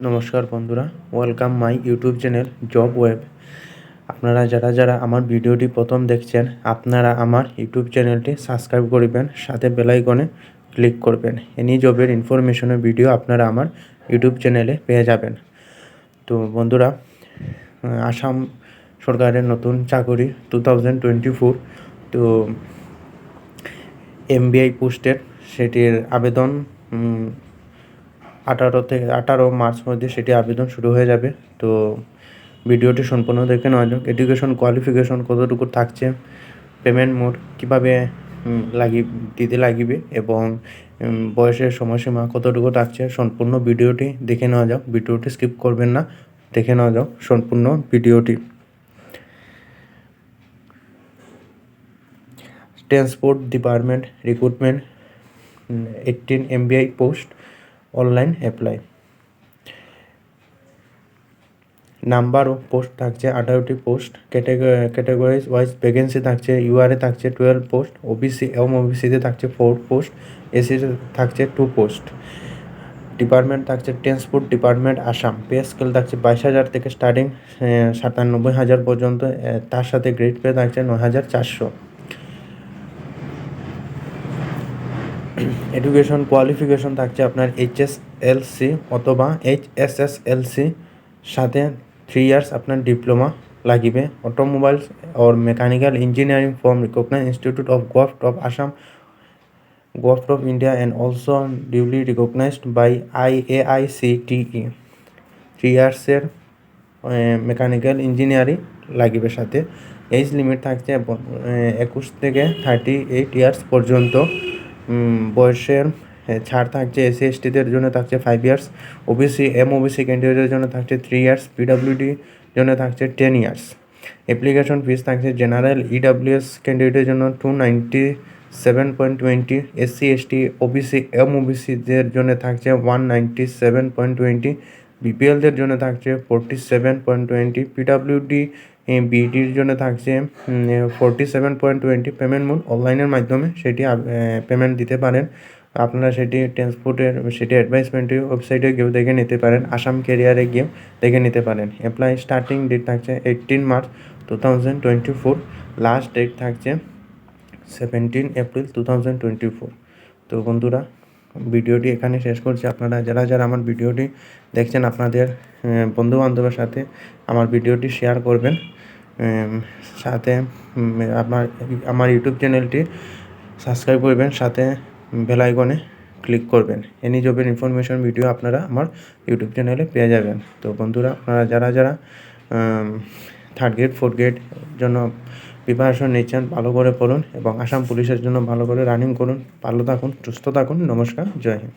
নমস্কার বন্ধুরা welcome my YouTube channel job web আপনারা যারা যারা আমার ভিডিওটি প্রথম দেখছেন, আপনারা আমার ইউটিউব চ্যানেলটি সাবস্ক্রাইব করবেন, সাথে বেলাইকনে ক্লিক করবেন। এনি জবের ইনফরমেশনের ভিডিও আপনারা আমার ইউটিউব চ্যানেলে পেয়ে যাবেন। তো বন্ধুরা, আসাম সরকারের নতুন চাকরি টু থাউজেন্ড টোয়েন্টি ফোর তো এমবিআই পোস্টের সেটির আবেদন আঠারো থেকে, আঠারো মার্চ মধ্যে সেটি আবেদন শুরু হয়ে যাবে। তো ভিডিওটি সম্পূর্ণ দেখে নেওয়া যাক এডুকেশন কোয়ালিফিকেশন কতটুকু থাকছে পেমেন্ট মোড কীভাবে লাগি, দিতে লাগিবে এবং বয়সের সময়সীমা কতটুকু থাকছে, সম্পূর্ণ ভিডিওটি দেখে নেওয়া যাক। ভিডিওটি স্কিপ করবেন না, দেখে নেওয়া যাক সম্পূর্ণ ভিডিওটি। Transport department recruitment eighteen MBI post online apply. Number post থাকছে, আঠারোটি পোস্ট। ক্যাটাগরাইজ ওয়াইজ ভ্যাকেন্সি থাকছে, ইউআরএ থাকছে টুয়েলভ পোস্ট, ওবিসি এবং ওবিসিতে থাকছে ফোর পোস্ট, এসিতে থাকছে টু পোস্ট। ডিপার্টমেন্ট থাকছে transport department, Assam. Pay scale থাকছে বাইশ হাজার থেকে স্টার্টিং সাতানব্বই হাজার পর্যন্ত তার সাথে গ্রেড পে থাকছে নয় হাজার চারশো। এডুকেশন কোয়ালিফিকেশন থাকছে আপনার এইচএসএলসি অথবা এইচএসএসএলসি সাথে থ্রি ইয়ার্স আপনার ডিপ্লোমা লাগিবে। Automobiles or mechanical engineering from recognise institute of government of Assam government of India and also duly recognised by I A I C T three ইয়ার্সের mechanical engineering লাগিবে সাথে। Age limit থাকছে একুশ থেকে thirty eight years পর্যন্ত। বয়সের ছাড় থাকছে SC এসটিদের জন্য থাকছে five years OBC M OBC ক্যান্ডিডেটের জন্য থাকছে থ্রি ইয়ার্স পিডাব্লিউডি জন্য থাকছে টেন ইয়ার্স অ্যাপ্লিকেশন ফিস থাকছে জেনারেল ইডাব্লিউএস ক্যান্ডিডেটের জন্য two ninety seven point twenty SC ST OBC M ওবিসিদের জন্য থাকছে one ninety seven point twenty বিপিএলদের জন্য থাকছে forty seven point twenty PWD বিইডির জন্য থাকছে forty seven point twenty payment mode অনলাইনের মাধ্যমে সেটি পেমেন্ট দিতে পারেন। আপনারা সেটি ট্রান্সপোর্টের সেটি অ্যাডভাইসমেন্টের ওয়েবসাইটে গিয়েও দেখে নিতে পারেন, আসাম কেরিয়ারে গিয়েও দেখে নিতে পারেন। অ্যাপ্লাই স্টার্টিং ডেট থাকছে eighteen March two thousand twenty four last date থাকছে seventeen April two thousand twenty four তো বন্ধুরা, ভিডিওটি এখানে শেষ করছি। আপনারা যারা যারা আমার ভিডিওটি দেখছেন, আপনাদের বন্ধু বান্ধবের সাথে আমার ভিডিওটি শেয়ার করবেন। সাথে আপনার আমার ইউটিউব চ্যানেলটি সাবস্ক্রাইব করবেন, সাথে বেল আইকনে ক্লিক করবেন। এনি জবের ইনফরমেশন ভিডিও আপনারা আমার ইউটিউব চ্যানেলে পেয়ে যাবেন। তো বন্ধুরা, আপনারা যারা যারা থার্ড গ্রেড ফোর্থ গ্রেড জন্য প্রিপারেশন নিচ্ছেন, ভালো করে পড়ুন এবং আসাম পুলিশের জন্য ভালো করে রানিং করুন, ভালো থাকুন, সুস্থ থাকুন, নমস্কার, জয় হিন্দ।